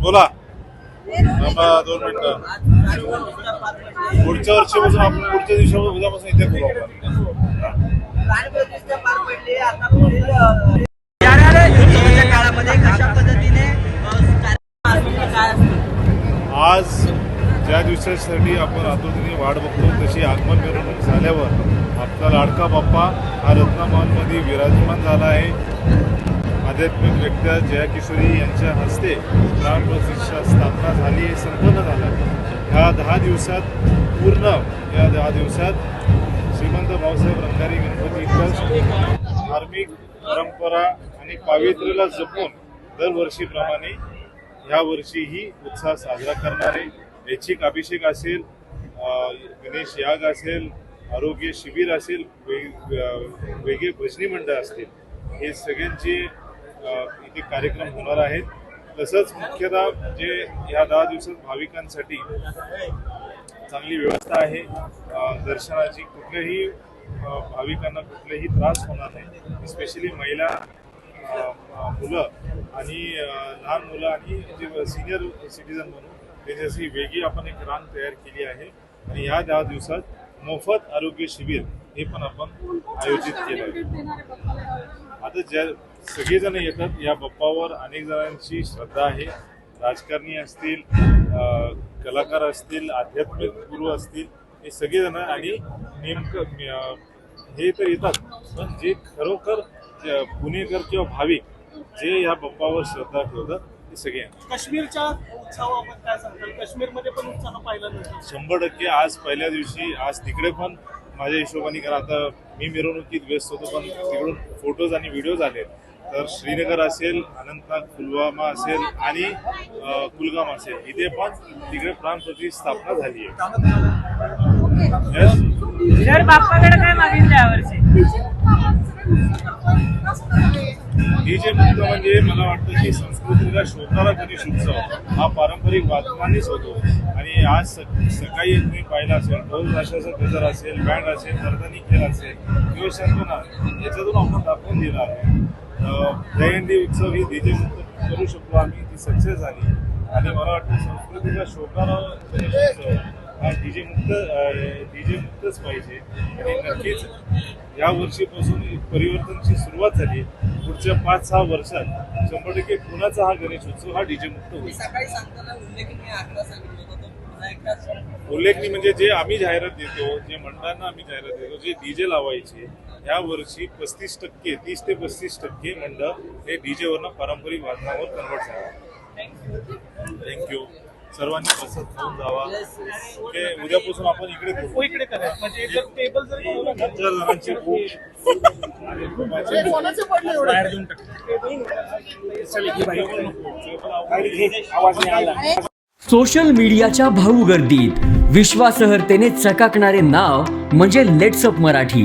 बोला. थांबा दोन मिनिटं. पुढच्या वर्षीपासून आपण पुढच्या दिवसापासून उद्यापासून इथे बोलू आपण. काळामध्ये कशा पद्धतीने काय आज ज्या दिवसासाठी आपण आतुरतेने वाट बघतो तशी आगमन मिरवणूक झाल्यावर आपला लाडका बाप्पा हा रत्नमहलमध्ये विराजमान झाला आहे. आध्यात्मिक व्यक्त्या जया किशोरी यांच्या हस्ते प्राणप्रतिष्ठा स्थापना झाली आहे संपन्न झाला ह्या दहा दिवसात पूर्ण या दहा दिवसात श्रीमंत भाऊसाहेब रंगारी गणपती धार्मिक परंपरा आणि पावित्र्याला जपून दरवर्षीप्रमाणे ह्या वर्षीही उत्साह साजरा करणार आहे. ऐच्छिक अभिषेक असेल गणेश याग असेल आरोग्य शिबिर असेल वेग वेगळे भजनी मंडळ असतील हे सगळ्यांचे इथे कार्यक्रम होणार आहेत. तसंच मुख्यतः जे ह्या दहा दिवसात भाविकांसाठी चांगली व्यवस्था आहे दर्शनाची कुठल्याही भाविकांना कुठलाही त्रास होणार नाही. स्पेशली महिला मुलं आणि लहान मुलं आणि जे सिनियर सिटीजन म्हणून त्याच्यासाठी वेगळी आपण एक रांग तयार केली आहे आणि ह्या दहा दिवसात मोफत आरोग्य शिबिर हे पण आपण आयोजित केलं आहे. आता ज्या सगळेजण येतात या बाप्पावर अनेक जणांची श्रद्धा आहे. राजकारणी असतील कलाकार असतील आध्यात्मिक गुरु असतील हे सगळेजण आणि नेमकं हे तर येतात पण जे खरोखर पुणेकर किंवा भाविक जे या बाप्पावर श्रद्धा ठेवतात ते सगळे. काश्मीरच्या उत्सवाबद्दल काय सांगताल? काश्मीरमध्ये पण उत्साह पाहिला नव्हता शंभर टक्के आज पहिल्या दिवशी आज तिकडे पण माझ्या हिशोबाने कारण आता मी मिरवणुकीत व्यस्त होतो पण तिकडून फोटोज आणि व्हिडिओज आले तर श्रीनगर असेल अनंतनाग पुलवामा असेल आणि कुलगाम असेल. इथे पण तिकडे प्राण प्रतिष्ठापना झाली आहे. बाप्पाकडे काय मागितलं यावर्षी? ही जे मुद्दा म्हणजे मला वाटतं की संस्कृतीला शोधणारा गणेश उत्सव हा पारंपरिक वातावरणीच होतो आणि आज सकाळी तुम्ही पाहिला असेल ढोल राशाचा गजर असेल बँड असेल नर्तनी खेळ असेल किंवा शंकना याच्यातून आपण दाखवून दिला आहे दहीहंडी उत्सव ही डीजेमुक्त करू शकलो आम्ही ती सक्सेस झाली. आणि मला वाटतं संस्कृतीला शोधणारा गणेश उत्सव हा डीजे मुक्त डीजे मुक्तच पाहिजे. आणि नक्कीच या वर्षीपासून परिवर्तनची सुरुवात झाली. पुढच्या पाच सहा वर्षात शंभर टक्के पुण्याचा हा गणेश उत्सव हा डीजे मुक्त होईल. उल्लेखनीय म्हणजे जे आम्ही जाहिरात देतो जे मंडळांना आम्ही जाहिरात देतो जे डीजे लावायचे या वर्षी पस्तीस टक्के तीस ते पस्तीस टक्के मंडळ हे डीजेवरनं पारंपरिक वादनावर कन्वर्ट झाले. थँक्यू सर्वांनी प्रसाद खाऊन जावा. ओके उद्यापासून आपण इकडे हो. इकडे करा. म्हणजे जर टेबल जर बनवलं ना, हजार जणांची खूप आणि कुटुंबाची बाहेर देऊन टाका सोशल मीडियाच्या भाऊ गर्दीत विश्वासहर्तेने चकाकणारे नाव म्हणजे लेट्सअप मराठी.